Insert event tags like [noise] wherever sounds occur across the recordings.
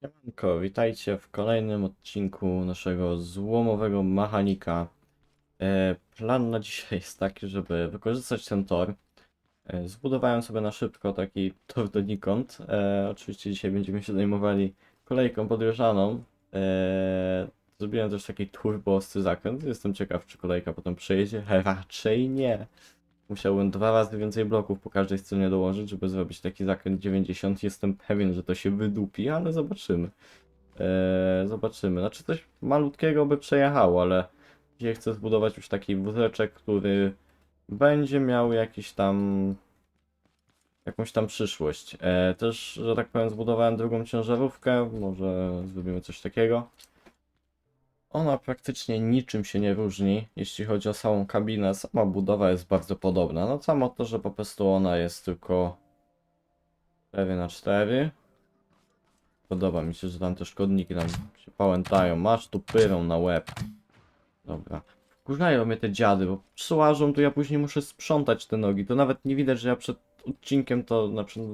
Siemanko, witajcie w kolejnym odcinku naszego złomowego mechanika. E, plan na dzisiaj jest taki, żeby wykorzystać ten tor. E, zbudowałem sobie na szybko taki tor donikąd. E, oczywiście dzisiaj będziemy się zajmowali kolejką podjeżdżaną. E, zrobiłem też taki turbo ostry zakręt. Jestem ciekaw, czy kolejka potem przejedzie. [laughs] Raczej nie. Musiałbym dwa razy więcej bloków po każdej stronie dołożyć, żeby zrobić taki zakręt 90. Jestem pewien, że to się wydupi, ale zobaczymy. Eee, zobaczymy. Znaczy coś malutkiego by przejechało, ale dzisiaj chcę zbudować już taki wózeczek, który będzie miał jakiś tam jakąś tam przyszłość. Eee, też, że tak powiem, zbudowałem drugą ciężarówkę. Może zrobimy coś takiego. Ona praktycznie niczym się nie różni, jeśli chodzi o samą kabinę. Sama budowa jest bardzo podobna. No samo to, że po prostu ona jest tylko 4 na 4 Podoba mi się, że tam te szkodniki tam się pałętają. Masz tu pyrą na łeb. Dobra. Wkurzają mnie te dziady, bo przyłażą, to ja później muszę sprzątać te nogi. To nawet nie widać, że ja przed odcinkiem to, na przykład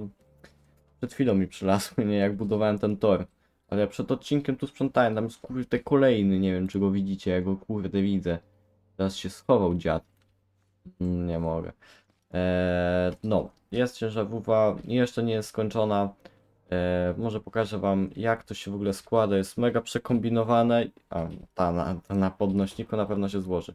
przed chwilą mi przylazły, nie, jak budowałem ten tor. Ale ja przed odcinkiem tu sprzątałem, tam jest kurde kolejny, nie wiem czy go widzicie, ja go kurde widzę. Teraz się schował dziad. Mm, Nie mogę. Eee, no, jest ciężarówka, jeszcze nie jest skończona. Eee, może pokażę wam jak to się w ogóle składa, jest mega przekombinowane. A, ta na, ta na podnośniku na pewno się złoży.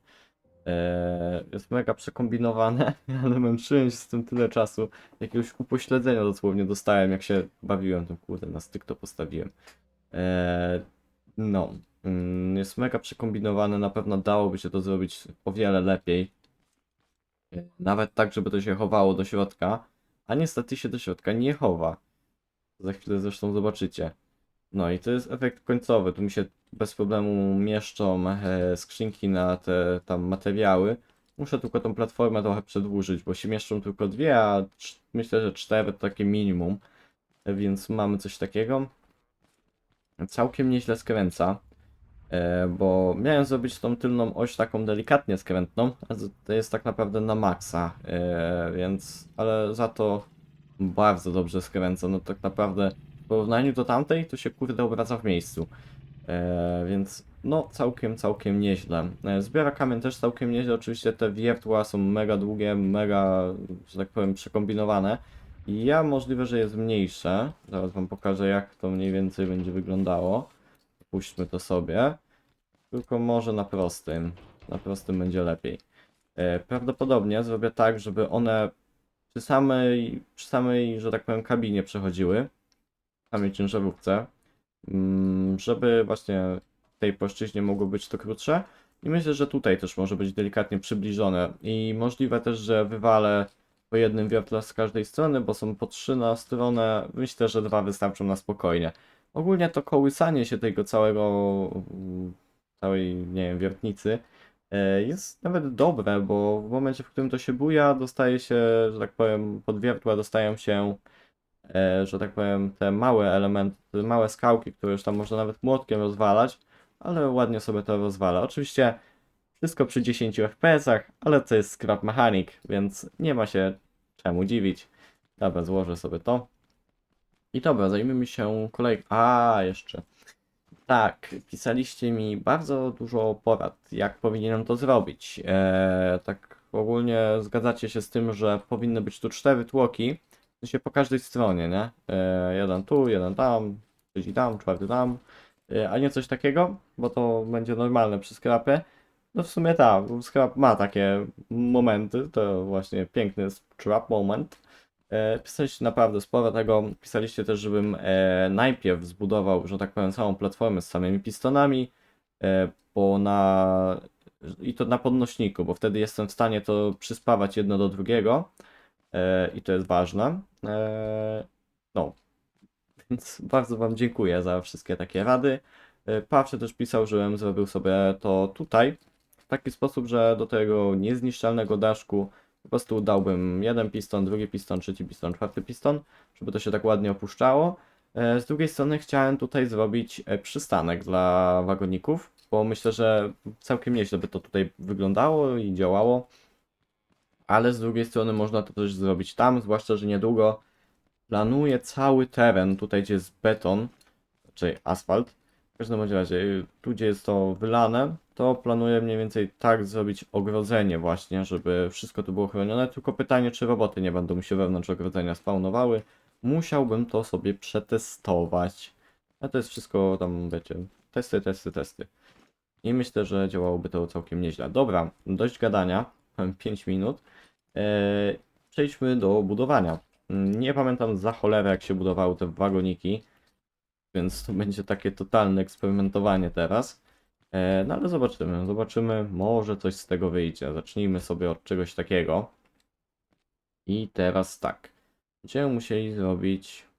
Eee, jest mega przekombinowane, [laughs] ale męczyłem się z tym tyle czasu. Jakiegoś upośledzenia dosłownie dostałem, jak się bawiłem tym kurde, na styk to postawiłem. Eee, no, mm, jest mega przekombinowane, na pewno dałoby się to zrobić o wiele lepiej. Eee, Nawet tak, żeby to się chowało do środka, a niestety się do środka nie chowa. Za chwilę zresztą zobaczycie. No i to jest efekt końcowy. Tu mi się bez problemu mieszczą e, skrzynki na te tam materiały. Muszę tylko tą platformę trochę przedłużyć, bo się mieszczą tylko dwie, a myślę, że cztery to takie minimum. E, Więc mamy coś takiego. Całkiem nieźle skręca. E, bo miałem zrobić tą tylną oś taką delikatnie skrętną, a to jest tak naprawdę na maksa, e, więc, ale za to bardzo dobrze skręca, no tak naprawdę porównaniu do tamtej to się kurde obraca w miejscu, e, więc no całkiem, całkiem nieźle. E, zbiera kamień też całkiem nieźle, oczywiście te wiertła są mega długie, mega, że tak powiem, przekombinowane. I ja możliwe, że jest mniejsze, zaraz wam pokażę jak to mniej więcej będzie wyglądało. Puśćmy to sobie. Tylko może na prostym. Na prostym będzie lepiej. E, prawdopodobnie zrobię tak, żeby one przy samej, przy samej, że tak powiem, kabinie przechodziły. Samej ciężarówce. Mm, żeby właśnie tej płaszczyźnie mogło być to krótsze. I myślę, że tutaj też może być delikatnie przybliżone. I możliwe też, że wywalę po jednym wiertle z każdej strony, bo są po trzy na stronę. Myślę, że dwa wystarczą na spokojnie. Ogólnie to kołysanie się tego całego, całej, nie wiem, wiertnicy e, jest nawet dobre, bo w momencie, w którym to się buja, dostaje się, że tak powiem, pod wiertła dostają się, że tak powiem, te małe elementy, małe skałki, które już tam można nawet młotkiem rozwalać, ale ładnie sobie to rozwala. Oczywiście wszystko przy 10 FPS-ach, ale to jest scrap mechanic, więc nie ma się czemu dziwić. Dobra, złożę sobie to. I dobra, zajmiemy się kolej. A, jeszcze. Tak, pisaliście mi bardzo dużo porad, jak powinienem to zrobić. Eee, tak ogólnie zgadzacie się z tym, że powinny być tu cztery tłoki, sensie po każdej stronie, nie? Eee, jeden tu, jeden tam, trzeci tam, czwarty tam, eee, a nie coś takiego, bo to będzie normalne przy skrapie. No w sumie tak, bo scrap ma takie momenty, to właśnie piękny scrap moment. E, Pisaliście naprawdę sporo tego. Pisaliście też, żebym e, najpierw zbudował, że tak powiem, całą platformę z samymi pistonami, e, bo na. I to na podnośniku, bo wtedy jestem w stanie to przyspawać jedno do drugiego. E, I to jest ważne. E, no. Więc bardzo Wam dziękuję za wszystkie takie rady. E, Pawsze też pisał, żebym zrobił sobie to tutaj. W taki sposób, że do tego niezniszczalnego daszku po prostu dałbym jeden piston, drugi piston, trzeci piston, czwarty piston, żeby to się tak ładnie opuszczało. Z drugiej strony chciałem tutaj zrobić przystanek dla wagoników, bo myślę, że całkiem nieźle by to tutaj wyglądało i działało. Ale z drugiej strony można to też zrobić tam, zwłaszcza, że niedługo planuję cały teren, tutaj gdzie jest beton, czyli asfalt. W każdym razie, tu gdzie jest to wylane, to planuję mniej więcej tak zrobić ogrodzenie właśnie, żeby wszystko tu było chronione, tylko pytanie, czy roboty nie będą się wewnątrz ogrodzenia spawnowały. Musiałbym to sobie przetestować. A to jest wszystko tam, wiecie, testy, testy, testy. I myślę, że działałoby to całkiem nieźle. Dobra, dość gadania, [laughs] mam 5 minut. Eee, przejdźmy do budowania. Mm, Nie pamiętam za cholerę, jak się budowały te wagoniki, więc to będzie takie totalne eksperymentowanie teraz. Eee, no ale zobaczymy, zobaczymy, może coś z tego wyjdzie. Zacznijmy sobie od czegoś takiego. I teraz tak. Będziemy musieli zrobić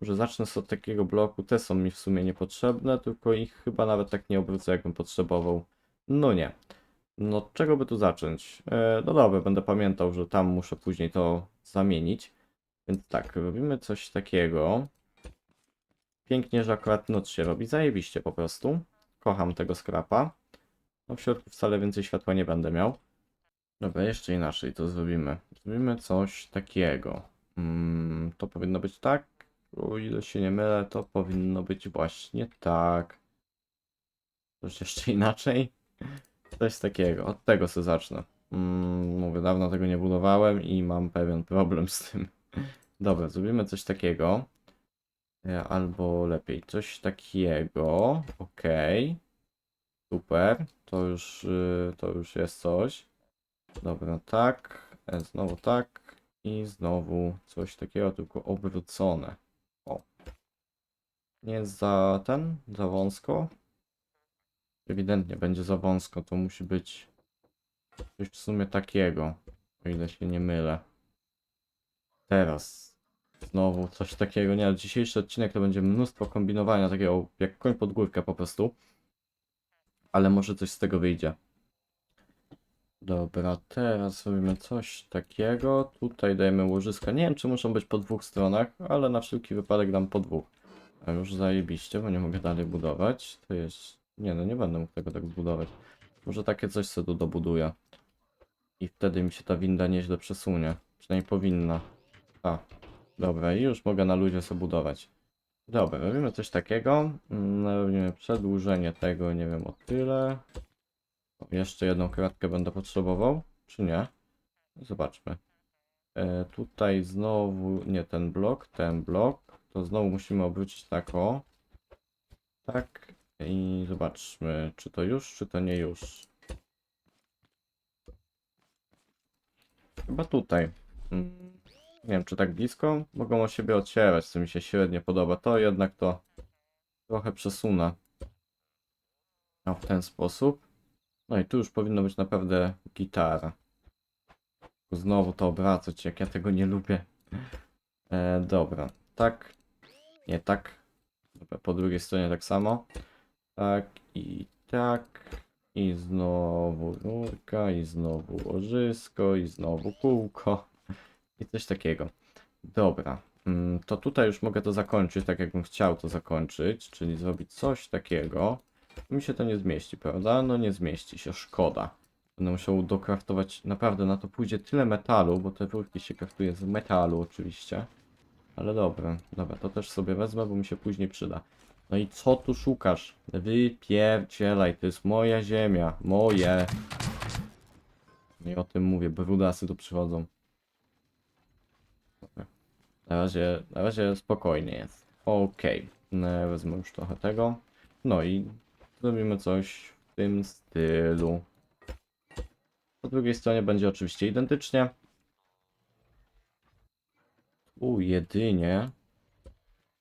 może zacznę od takiego bloku, te są mi w sumie niepotrzebne, tylko ich chyba nawet tak nie obrócę, jakbym potrzebował. No nie. No od czego by tu zacząć? E, no dobra, będę pamiętał, że tam muszę później to zamienić. Więc tak, robimy coś takiego. Pięknie, że akurat noc się robi, zajebiście po prostu. Kocham tego skrapa. No w środku wcale więcej światła nie będę miał. Dobra, jeszcze inaczej to zrobimy. Zrobimy coś takiego. Mm, to powinno być tak. O ile się nie mylę, to powinno być właśnie tak. Coś jeszcze inaczej? Coś takiego. Od tego sobie zacznę. Mm, mówię, dawno tego nie budowałem i mam pewien problem z tym. [laughs] Dobra, zrobimy coś takiego. E, Albo lepiej, coś takiego. Okej. Super. To już, y, to już jest coś. Dobra, tak. E, Znowu tak. I znowu coś takiego, tylko obrócone. O. Nie za ten? Za wąsko? Ewidentnie będzie za wąsko, to musi być coś w sumie takiego, o ile się nie mylę. Teraz znowu coś takiego. Nie, dzisiejszy odcinek to będzie mnóstwo kombinowania, takiego jak koń pod górkę po prostu. Ale może coś z tego wyjdzie. Dobra, teraz robimy coś takiego. Tutaj dajemy łożyska. Nie wiem, czy muszą być po dwóch stronach, ale na wszelki wypadek dam po dwóch. A już zajebiście, bo nie mogę dalej budować. To jest... Nie no, nie będę mógł tego tak zbudować. Może takie coś sobie tu dobuduję. I wtedy mi się ta winda nieźle przesunie. Przynajmniej powinna. A, dobra, i już mogę na ludzie sobie budować. Dobra, robimy coś takiego. Mm, Robimy przedłużenie tego, nie wiem, o tyle. O, Jeszcze jedną kratkę będę potrzebował, czy nie? Zobaczmy. E, tutaj znowu, nie ten blok, ten blok. To znowu musimy obrócić tak o. Tak. I zobaczmy, czy to już, czy to nie już. Chyba tutaj. Mm, Nie wiem, czy tak blisko? Mogą o siebie odcierać, co mi się średnio podoba. To jednak to trochę przesunę. A w ten sposób. No i tu już powinno być naprawdę gitara. Znowu to obracać, jak ja tego nie lubię. E, dobra, tak. Nie tak. Po drugiej stronie tak samo. Tak i tak. I znowu rurka, i znowu łożysko, i znowu kółko. I coś takiego. Dobra. mm, To tutaj już mogę to zakończyć, tak jakbym chciał to zakończyć, czyli zrobić coś takiego. Mi się to nie zmieści, prawda? No nie zmieści się, szkoda. Będę musiał dokraftować, naprawdę na to pójdzie tyle metalu, bo te rurki się kraftuje z metalu oczywiście. Ale dobra, dobra, to też sobie wezmę, bo mi się później przyda. No i co tu szukasz? Wypierdzielaj, to jest moja ziemia, moje. I o tym mówię, brudasy tu przychodzą. Na razie, na razie spokojnie jest. Okej, no, wezmę już trochę tego. No i zrobimy coś w tym stylu. Po drugiej stronie będzie oczywiście identycznie. Tu jedynie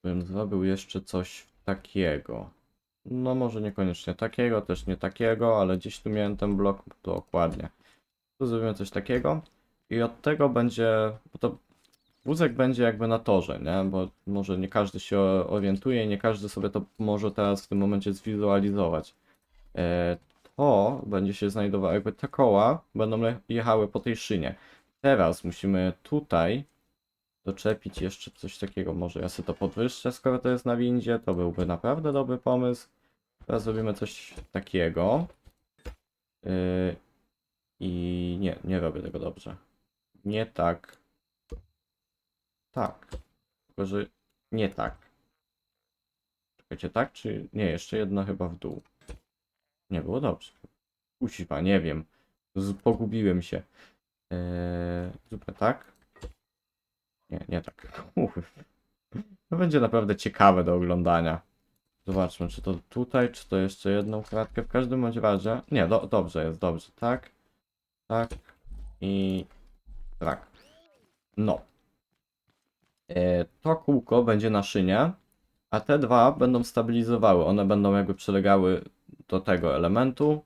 bym zrobił jeszcze coś takiego. No może niekoniecznie takiego, też nie takiego, ale gdzieś tu miałem ten blok dokładnie. Tu zrobimy coś takiego i od tego będzie, bo to wózek będzie jakby na torze, nie? Bo może nie każdy się orientuje, nie każdy sobie to może teraz w tym momencie zwizualizować. E, to będzie się znajdowało, jakby te koła będą jechały po tej szynie. Teraz musimy tutaj doczepić jeszcze coś takiego. Może ja sobie to podwyższę, skoro to jest na windzie. To byłby naprawdę dobry pomysł. Teraz zrobimy coś takiego. Yy, I nie, nie robię tego dobrze. Nie tak. Tak. Tylko, że nie tak. Wiecie, tak? Czy nie? Jeszcze jedna chyba w dół. Nie było dobrze. Kusiwa, nie wiem. Z, pogubiłem się. Eee, zupę tak? Nie, nie tak. To będzie naprawdę ciekawe do oglądania. Zobaczmy, czy to tutaj, czy to jeszcze jedną kratkę. W każdym bądź razie. Nie, do, dobrze jest, dobrze. Tak, tak i tak. No. E, to kółko będzie na szynie, a te dwa będą stabilizowały. One będą jakby przylegały do tego elementu.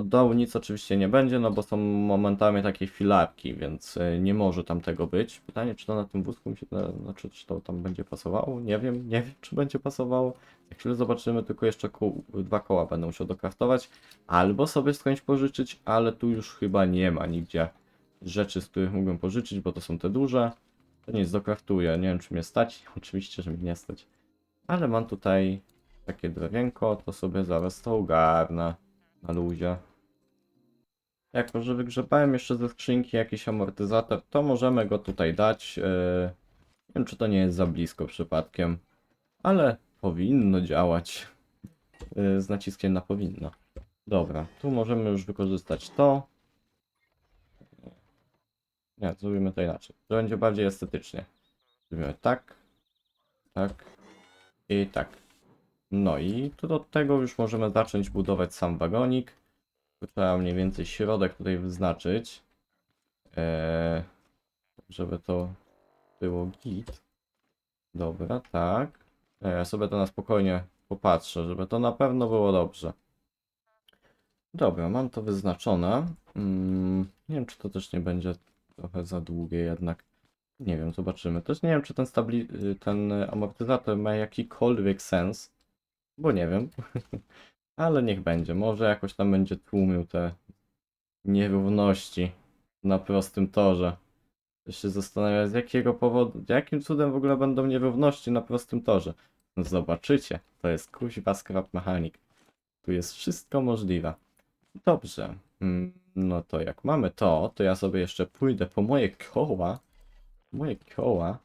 Od dołu nic oczywiście nie będzie, no bo są momentami takie filarki, więc e, nie może tam tego być. Pytanie, czy to na tym wózku mi się, znaczy, czy to tam będzie pasowało? Nie wiem, nie wiem, czy będzie pasowało. Za chwilę zobaczymy, tylko jeszcze dwa koła będę musiał dokraftować. Albo sobie skądś pożyczyć, ale tu już chyba nie ma nigdzie rzeczy, z których mógłbym pożyczyć, bo to są te duże. To nic, dokraftuję. Nie wiem, czy mnie stać. [laughs] Oczywiście, że mnie nie stać. Ale mam tutaj takie drewienko, to sobie zaraz to ogarnę na luzie. Jako, że wygrzebałem jeszcze ze skrzynki jakiś amortyzator, to możemy go tutaj dać. Yy, nie wiem, czy to nie jest za blisko przypadkiem, ale powinno działać. Yy, z naciskiem na powinno. Dobra, tu możemy już wykorzystać to. Nie, zrobimy to inaczej. To będzie bardziej estetycznie. Zrobimy tak, tak i tak. No i tu do tego już możemy zacząć budować sam wagonik. Trzeba mniej więcej środek tutaj wyznaczyć. Eee, żeby to było git. Dobra, tak. E, Ja sobie to na spokojnie popatrzę, żeby to na pewno było dobrze. Dobra, mam to wyznaczone. Mm, nie wiem, czy to też nie będzie trochę za długie jednak. Nie wiem, zobaczymy. Też nie wiem, czy ten, y, ten amortyzator ma jakikolwiek sens, bo nie wiem. [laughs] Ale niech będzie. Może jakoś tam będzie tłumił te nierówności na prostym torze. Też się zastanawia, z jakiego powodu, jakim cudem w ogóle będą nierówności na prostym torze. No zobaczycie, to jest kuźwa scrap mechanic. Tu jest wszystko możliwe. Dobrze. Mm, No to jak mamy to, to ja sobie jeszcze pójdę po moje koła. Moje koła.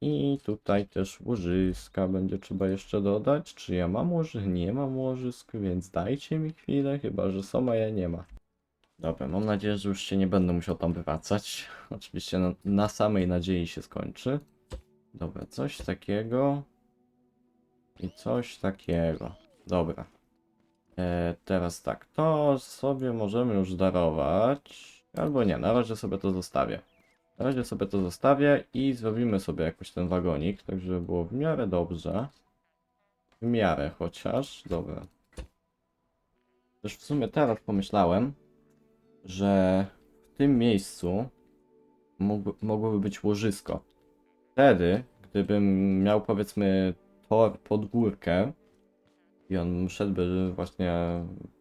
I tutaj też łożyska będzie trzeba jeszcze dodać. Czy ja mam łożysk? Nie mam łożysk, więc dajcie mi chwilę, chyba że są, a ja nie ma. Dobra, mam nadzieję, że już się nie będę musiał tam wracać. [laughs] Oczywiście na, na samej nadziei się skończy. Dobra, coś takiego. I coś takiego. Dobra. E, teraz tak, to sobie możemy już darować. Albo nie, na razie sobie to zostawię. Na razie sobie to zostawię i zrobimy sobie jakoś ten wagonik, tak żeby było w miarę dobrze. W miarę chociaż, dobra. Też w sumie teraz pomyślałem, że w tym miejscu mogłoby być łożysko. Wtedy, gdybym miał powiedzmy tor pod górkę i on szedłby właśnie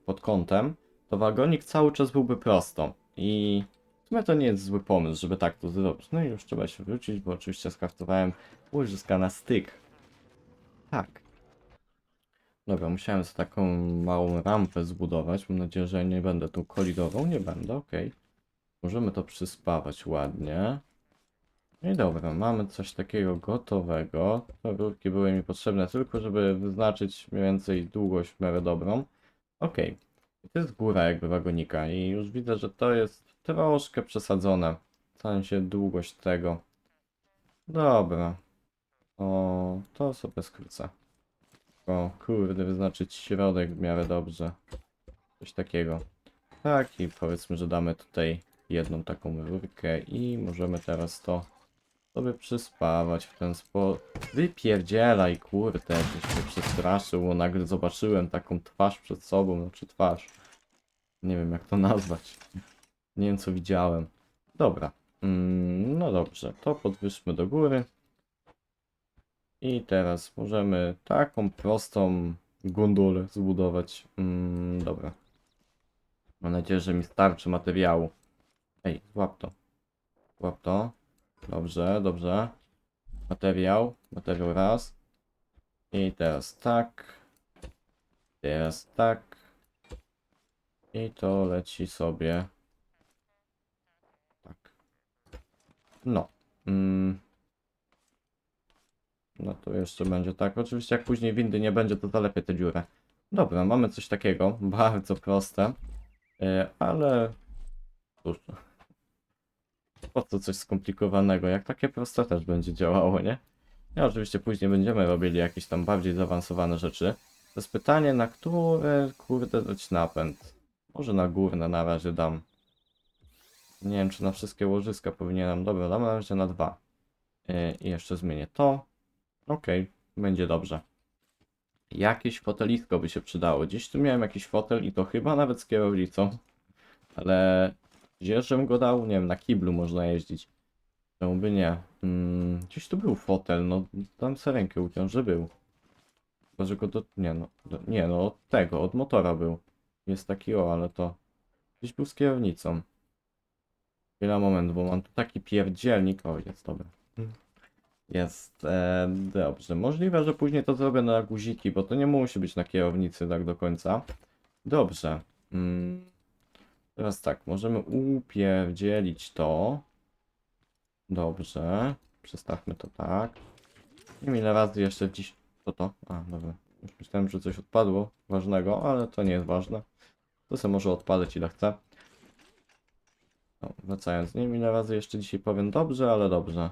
pod kątem, to wagonik cały czas byłby prosto. I sumie to nie jest zły pomysł, żeby tak to zrobić. No i już trzeba się wrócić, bo oczywiście skraftowałem łożyska na styk. Tak. Dobra, musiałem taką małą rampę zbudować. Mam nadzieję, że nie będę tu kolidował. Nie będę, okej. Możemy to przyspawać ładnie. No i dobra, mamy coś takiego gotowego. Te rurki były mi potrzebne tylko, żeby wyznaczyć mniej więcej długość w miarę dobrą. I To jest góra jakby wagonika i już widzę, że to jest troszkę przesadzone. W sensie długość tego. Dobra. O, to sobie skrócę. O, kurde, wyznaczyć środek w miarę dobrze. Coś takiego. Tak, i powiedzmy, że damy tutaj jedną taką rurkę i możemy teraz to sobie przyspawać w ten sposób. Wypierdzielaj, kurde, coś się przestraszył, bo nagle zobaczyłem taką twarz przed sobą, znaczy twarz. Nie wiem jak to nazwać. Nie wiem co widziałem. Dobra. Mm, no dobrze, to podwyższmy do góry. I teraz możemy taką prostą gondolę zbudować. Mm, dobra. Mam nadzieję, że mi starczy materiału. Ej, złap to. Złap to. Dobrze, dobrze. Materiał. Materiał raz. I teraz tak. Teraz tak. I to leci sobie. Tak. No. Mm. No to jeszcze będzie tak. Oczywiście jak później windy nie będzie, to zalepię tę dziurę. Dobra, mamy coś takiego. [laughs] Bardzo proste. E, ale... Cóż. Po co coś skomplikowanego? Jak takie proste też będzie działało, nie? I oczywiście później będziemy robili jakieś tam bardziej zaawansowane rzeczy. To jest pytanie, na które kurde dać napęd. Może na górne na razie dam. Nie wiem, czy na wszystkie łożyska powinienem. Dobra, dam na razie na dwa. Yy, I jeszcze zmienię to. Okej, będzie dobrze. Jakieś fotelisko by się przydało. Gdzieś tu miałem jakiś fotel i to chyba nawet z kierownicą. Ale gdzie żebym go dał? Nie wiem, na kiblu można jeździć. Czemu by nie? Mm, gdzieś tu był fotel, no tam sobie rękę uciął, że był. Chyba, że go do... nie no, do, nie no, od tego, od motora był. Jest taki o, ale to gdzieś był z kierownicą. Chwila, moment, bo mam tu taki pierdzielnik. O, jest dobra. Jest, e, dobrze. Możliwe, że później to zrobię na guziki, bo to nie musi być na kierownicy tak do końca. Dobrze. Mm. Teraz tak, możemy upierdzielić to. Dobrze. Przestawmy to tak. Nie wiem ile razy jeszcze dziś... Co to? A, dobra. Myślałem, że coś odpadło ważnego, ale to nie jest ważne. To sobie może odpalić ile chcę. No, wracając, nie wiem ile razy jeszcze dzisiaj powiem dobrze, ale dobrze.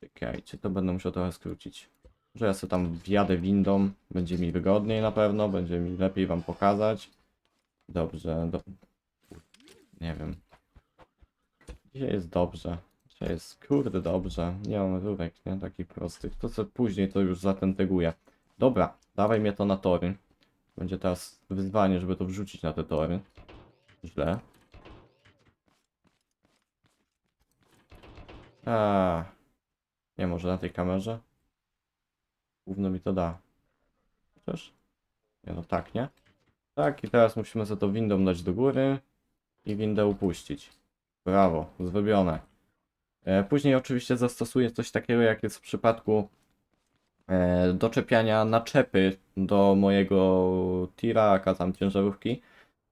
Czekajcie, to będę musiał trochę skrócić. Że ja sobie tam wjadę windą, będzie mi wygodniej na pewno, będzie mi lepiej wam pokazać. Dobrze, do... nie wiem. Dzisiaj jest dobrze. Dzisiaj jest kurde dobrze. Nie mam rurek, nie? Takich prostych. To co później to już zatenteguję. Dobra, dawaj mnie to na tory. Będzie teraz wyzwanie, żeby to wrzucić na te tory. Źle. A, nie może na tej kamerze? Gówno mi to da. Chociaż? Nie no tak, nie? Tak i teraz musimy za to windą dać do góry i windę upuścić. Brawo, zrobione. E, Później oczywiście zastosuję coś takiego jak jest w przypadku e, doczepiania naczepy do mojego tiraka, tam ciężarówki.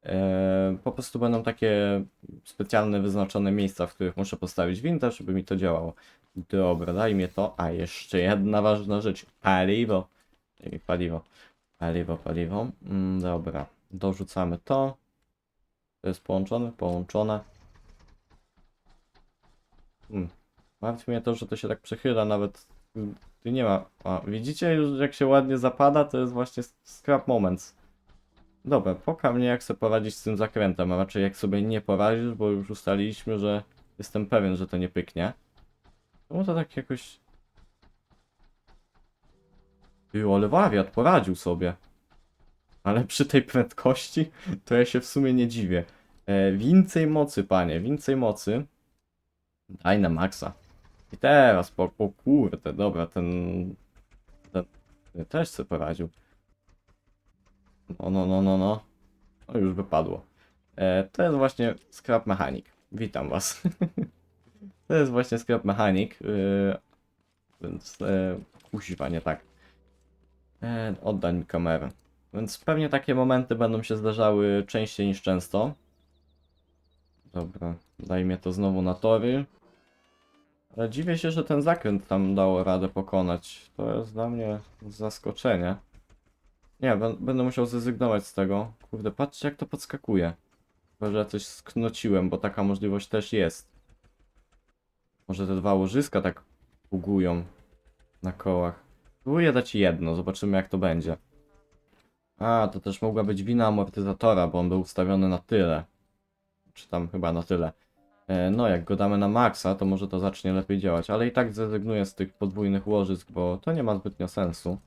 E, po prostu będą takie specjalne wyznaczone miejsca, w których muszę postawić windę, żeby mi to działało. Dobra, daj mi to. A jeszcze jedna ważna rzecz. Paliwo. Paliwo. Paliwo, paliwo. Mm, dobra, dorzucamy to. To jest połączone? Połączone. Hmm. Martwi mnie to, że to się tak przechyla, nawet tu nie ma. Widzicie już jak się ładnie zapada, to jest właśnie scrap moments. Dobra, poka mnie jak sobie poradzić z tym zakrętem, a raczej jak sobie nie poradzisz, bo już ustaliliśmy, że jestem pewien, że to nie pyknie. Czemu to tak jakoś... Było, ale wariat poradził sobie. Ale przy tej prędkości to ja się w sumie nie dziwię. E, więcej mocy, panie, więcej mocy. Daj na maksa. I teraz, po, po kurde, dobra, ten, ten też sobie poradził. No, no, no, no, no. No już wypadło. E, to jest właśnie Scrap Mechanic. Witam was. [laughs] to jest właśnie Scrap Mechanic. E, więc e, kuźwa, nie tak. E, oddaj mi kamerę. Więc pewnie takie momenty będą się zdarzały częściej niż często. Dobra, daj mnie to znowu na tory. Ale dziwię się, że ten zakręt tam dało radę pokonać. To jest dla mnie zaskoczenie. Nie, bę- będę musiał zrezygnować z tego. Kurde, patrzcie jak to podskakuje. Chyba, że ja coś sknociłem, bo taka możliwość też jest. Może te dwa łożyska tak bugują na kołach. Spróbuję dać jedno, zobaczymy jak to będzie. A, to też mogła być wina amortyzatora, bo on był ustawiony na tyle. Czy tam chyba na tyle. E, No, jak go damy na maksa, to może to zacznie lepiej działać, ale i tak zrezygnuję z tych podwójnych łożysk, bo to nie ma zbytnio sensu.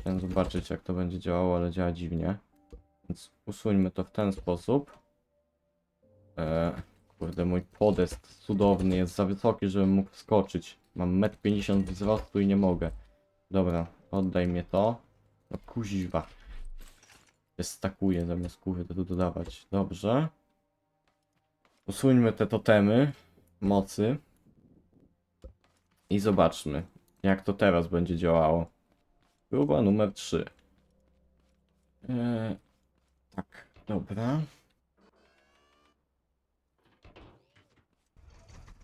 Chciałem zobaczyć, jak to będzie działało, ale działa dziwnie. Więc usuńmy to w ten sposób. E, kurde, mój podest cudowny jest za wysoki, żebym mógł skoczyć. Mam 1,50 m wzrostu i nie mogę. Dobra, oddaj mnie to. No kuźwa. Się stakuje zamiast kurde tu dodawać. Dobrze. Usuńmy te totemy mocy. I zobaczmy, jak to teraz będzie działało. Próba numer 3. Eee, tak, dobra.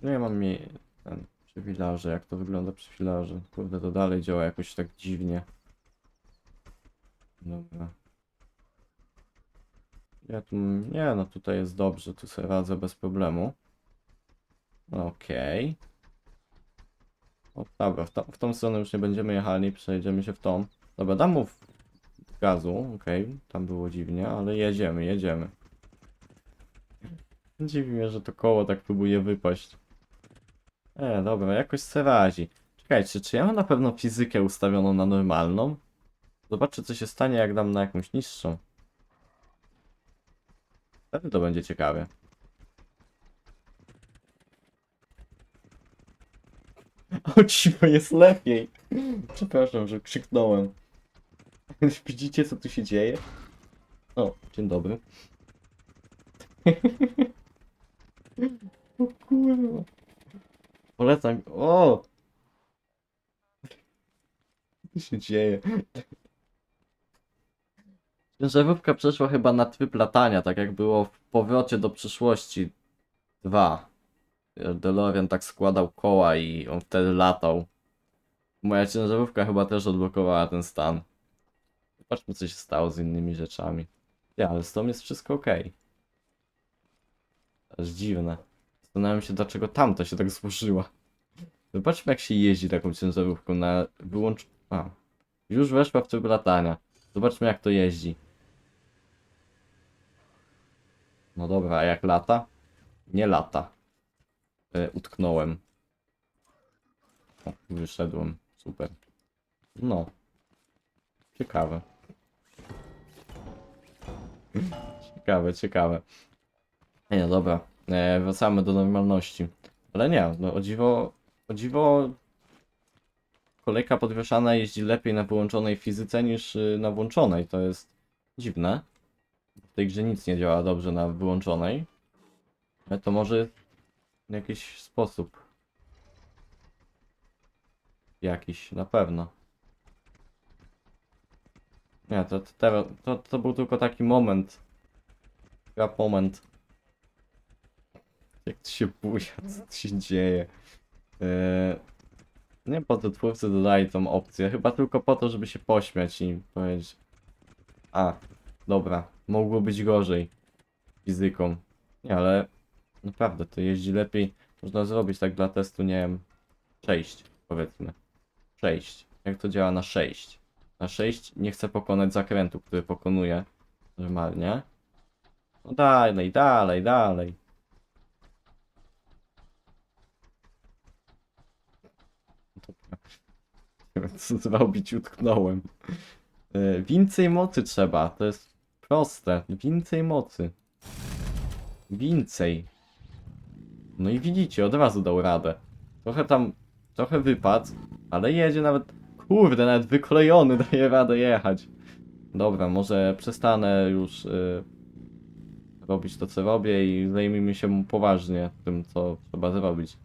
No ja mam mi ten Przy filarze, jak to wygląda przy filarze? Kurde, to dalej działa jakoś tak dziwnie. Dobra. Ja tu, nie no, tutaj jest dobrze, tu sobie radzę bez problemu. Okej. Dobra, w, to, w tą stronę już nie będziemy jechali, przejdziemy się w tą. Dobra, dam mu gazu, okej, tam było dziwnie, ale jedziemy, jedziemy. Dziwi mnie, że to koło tak próbuje wypaść. E, dobra, jakoś se radzi. Czekajcie, czy ja mam na pewno fizykę ustawioną na normalną? Zobaczę, co się stanie, jak dam na jakąś niższą. Wtedy to będzie ciekawe. O cicho, jest lepiej. Przepraszam, że krzyknąłem. [laughs] Widzicie, co tu się dzieje? O, dzień dobry. [laughs] O kurwa. Polecam. O! Co się dzieje? Ciężarówka przeszła chyba na tryb latania, tak jak było w powrocie do przyszłości 2. DeLorean tak składał koła i on wtedy latał. Moja ciężarówka chyba też odblokowała ten stan. Zobaczmy co się stało z innymi rzeczami. Ja, ale z tą jest wszystko ok. Aż dziwne. Zastanawiam się dlaczego tamta się tak złożyła. Zobaczmy jak się jeździ taką ciężarówką na wyłącz... A. Już weszła w tryb latania. Zobaczmy jak to jeździ. No dobra, a jak lata? Nie lata. E, utknąłem. O, wyszedłem. Super. No. Ciekawe. ciekawe, ciekawe. Nie, no dobra. E, wracamy do normalności. Ale nie, no o dziwo, o dziwo kolejka podwieszana jeździ lepiej na wyłączonej fizyce niż y, na włączonej. To jest dziwne. W tej grze nic nie działa dobrze na wyłączonej. Ale to może w jakiś sposób. Jakiś, na pewno. Nie, to, to, to, to był tylko taki moment. Ja moment. Jak to się buja, co tu się dzieje. Eee, nie po co twórcy dodali tą opcję. Chyba tylko po to, żeby się pośmiać i powiedzieć. A, dobra, mogło być gorzej. Fizyką. Nie, ale naprawdę to jeździ lepiej. Można zrobić tak dla testu, nie wiem, 6 powiedzmy. 6. Jak to działa na 6? Na 6 nie chcę pokonać zakrętu, który pokonuję normalnie. No dalej, dalej, dalej. [laughs] Nie wiem, co zrobić, utknąłem. E, Więcej mocy trzeba, to jest proste. Więcej mocy. Więcej. No i widzicie, od razu dał radę. Trochę tam, trochę wypadł, ale jedzie nawet, kurde, nawet wykolejony [laughs] daje radę jechać. Dobra, może przestanę już y, robić to, co robię i zajmijmy się poważnie tym, co trzeba zrobić.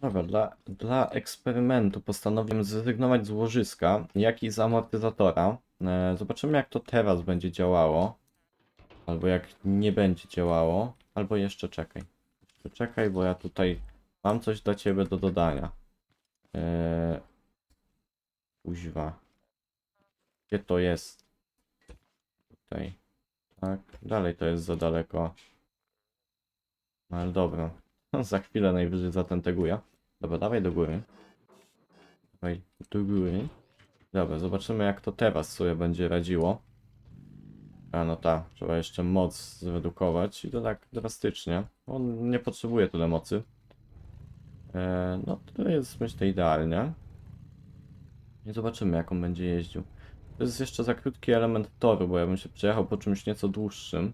Dobra, dla, dla eksperymentu postanowiłem zrezygnować z łożyska, jak i z amortyzatora. E, zobaczymy, jak to teraz będzie działało. Albo jak nie będzie działało. Albo jeszcze czekaj. Jeszcze czekaj, bo ja tutaj mam coś dla ciebie do dodania. Eee... Gdzie to jest? Tutaj. Tak. Dalej to jest za daleko. No ale dobra. [laughs] Za chwilę najwyżej zatenteguję. Dobra, dawaj do góry. Dawaj do góry. Dobra, zobaczymy jak to teraz sobie będzie radziło. A no tak, trzeba jeszcze moc zredukować i to tak drastycznie. On nie potrzebuje tyle mocy. E, no to jest myślę idealnie. I zobaczymy jak on będzie jeździł. To jest jeszcze za krótki element toru, bo ja bym się przejechał po czymś nieco dłuższym.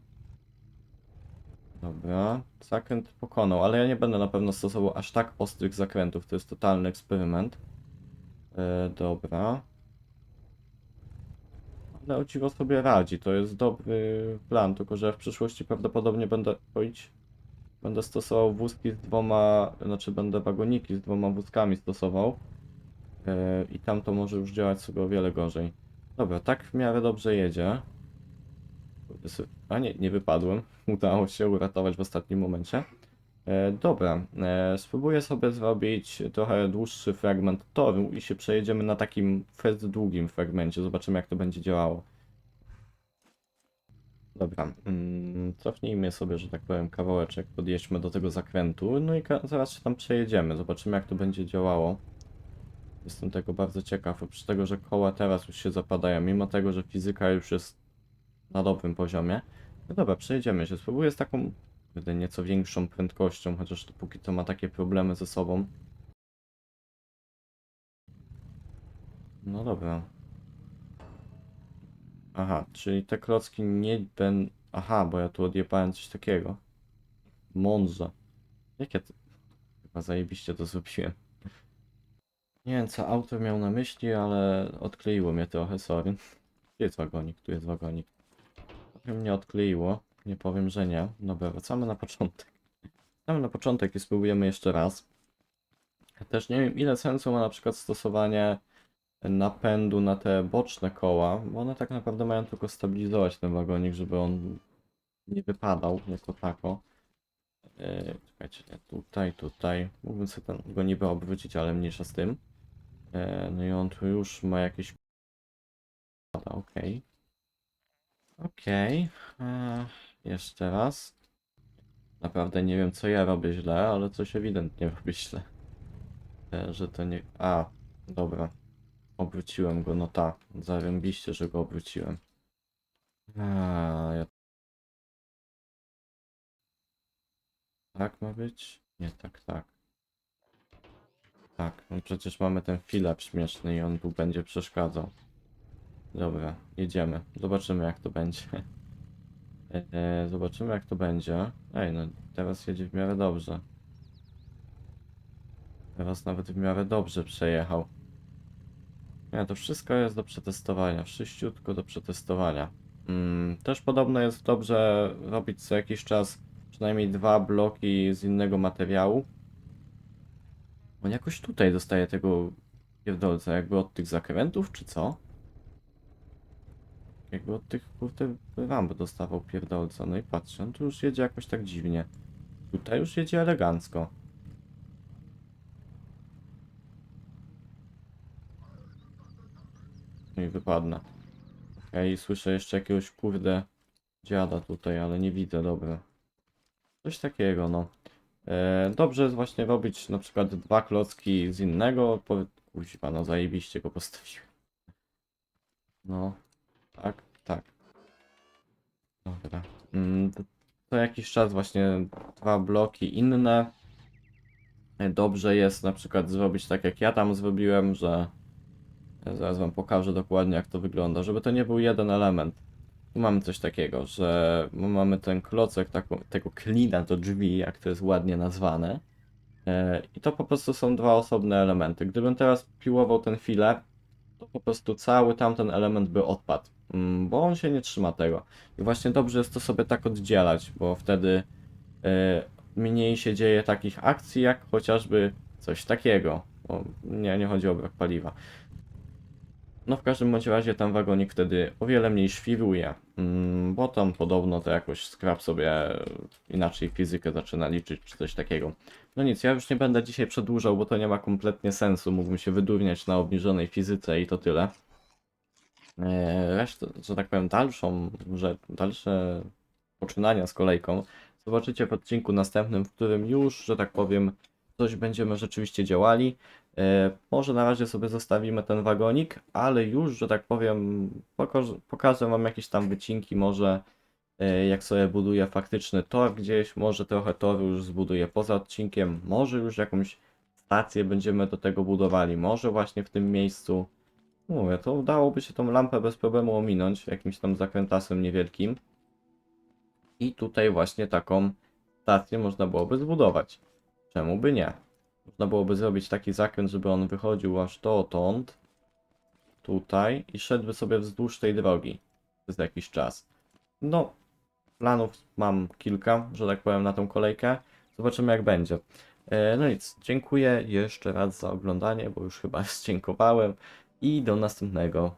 Dobra, zakręt pokonał, ale ja nie będę na pewno stosował aż tak ostrych zakrętów, to jest totalny eksperyment. E, dobra. Ale o dziwo sobie radzi, to jest dobry plan, tylko że w przyszłości prawdopodobnie będę chodzić. Będę stosował wózki z dwoma, znaczy będę wagoniki z dwoma wózkami stosował. E, I tam to może już działać sobie o wiele gorzej. Dobra, tak w miarę dobrze jedzie. A nie, nie wypadłem. [laughs] Udało się uratować w ostatnim momencie. E, dobra, e, spróbuję sobie zrobić trochę dłuższy fragment toru i się przejedziemy na takim fest długim fragmencie. Zobaczymy jak to będzie działało. Dobra, mm, cofnijmy sobie, że tak powiem, kawałeczek, podjedźmy do tego zakrętu, no i zaraz się tam przejedziemy, zobaczymy jak to będzie działało. Jestem tego bardzo ciekaw, oprócz tego, że koła teraz już się zapadają, mimo tego, że fizyka już jest na dobrym poziomie. No dobra, przejedziemy się, spróbuję z taką kurde, nieco większą prędkością, chociaż to póki co ma takie problemy ze sobą. No dobra. Aha, czyli te klocki nie będą... Aha, bo ja tu odjebałem coś takiego. Mądrze. Jak ja to... Chyba zajebiście to zrobiłem. Nie wiem, co autor miał na myśli, ale odkleiło mnie trochę, sorry. Tu jest wagonik, tu jest wagonik. Trochę mnie odkleiło, nie powiem, że nie. Dobra, wracamy na początek. Wracamy na początek i spróbujemy jeszcze raz. Też nie wiem, ile sensu ma na przykład stosowanie napędu na te boczne koła, bo one tak naprawdę mają tylko stabilizować ten wagonik, żeby on nie wypadał jako tako. Yy, czekajcie, tutaj, tutaj. Mógłbym sobie ten, go niby obrócić, ale mniejsza z tym. Yy, no i on tu już ma jakieś... Okej. Okej. Yy, jeszcze raz. Naprawdę nie wiem, co ja robię źle, ale coś ewidentnie [laughs] robię źle. Yy, że to nie... A, dobra. Obróciłem go, no tak. Zarębiście, że go obróciłem. A, ja... Tak ma być? Nie, tak, tak. Tak, no przecież mamy ten filap śmieszny i on tu będzie przeszkadzał. Dobra, jedziemy. Zobaczymy jak to będzie. [laughs] Eee, zobaczymy jak to będzie. Ej, no teraz jedzie w miarę dobrze. Teraz nawet w miarę dobrze przejechał. Nie, to wszystko jest do przetestowania. Wszyściutko do przetestowania. Mm, też podobno jest dobrze robić co jakiś czas przynajmniej dwa bloki z innego materiału. On jakoś tutaj dostaje tego pierdolca, jakby od tych zakrętów, czy co? Jakby od tych, kurde, ramp dostawał pierdolca. No i patrzę, on tu już jedzie jakoś tak dziwnie. Tutaj już jedzie elegancko. No i wypadnę. Okej, słyszę jeszcze jakiegoś kurde dziada tutaj, ale nie widzę, dobra. Coś takiego, no. E, dobrze jest właśnie robić na przykład dwa klocki z innego. Kuźwa, no zajebiście go postawiłem. No, tak, tak. Dobra. Mm, to, to jakiś czas właśnie dwa bloki inne. E, Dobrze jest na przykład zrobić tak jak ja tam zrobiłem, że ja zaraz wam pokażę dokładnie jak to wygląda, żeby to nie był jeden element. Tu mamy coś takiego, że mamy ten klocek taką, tego klina do drzwi, jak to jest ładnie nazwane. E, I to po prostu są dwa osobne elementy. Gdybym teraz piłował ten filet, to po prostu cały tamten element by odpadł, mm, bo on się nie trzyma tego. I właśnie dobrze jest to sobie tak oddzielać, bo wtedy e, mniej się dzieje takich akcji, jak chociażby coś takiego. Bo nie, nie chodzi o brak paliwa. No w każdym bądź razie tam wagonik wtedy o wiele mniej świruje, mm, bo tam podobno to jakoś skrap sobie inaczej fizykę zaczyna liczyć czy coś takiego. No nic, ja już nie będę dzisiaj przedłużał, bo to nie ma kompletnie sensu, mógłbym się wydurniać na obniżonej fizyce i to tyle. Resztę, że tak powiem, dalszą, że dalsze poczynania z kolejką zobaczycie w odcinku następnym, w którym już, że tak powiem, coś będziemy rzeczywiście działali. E, Może na razie sobie zostawimy ten wagonik, ale już, że tak powiem, pokaż- pokażę Wam jakieś tam wycinki, może e, jak sobie buduję faktyczny tor gdzieś, może trochę toru już zbuduję poza odcinkiem, może już jakąś stację będziemy do tego budowali, może właśnie w tym miejscu. Mówię, to udałoby się tą lampę bez problemu ominąć jakimś tam zakrętasem niewielkim. I tutaj właśnie taką stację można byłoby zbudować. Czemu by nie? Można byłoby zrobić taki zakręt, żeby on wychodził aż dotąd, tutaj i szedłby sobie wzdłuż tej drogi przez jakiś czas. No, planów mam kilka, że tak powiem, na tą kolejkę. Zobaczymy jak będzie. E, No nic, dziękuję jeszcze raz za oglądanie, bo już chyba [laughs] dziękowałem i do następnego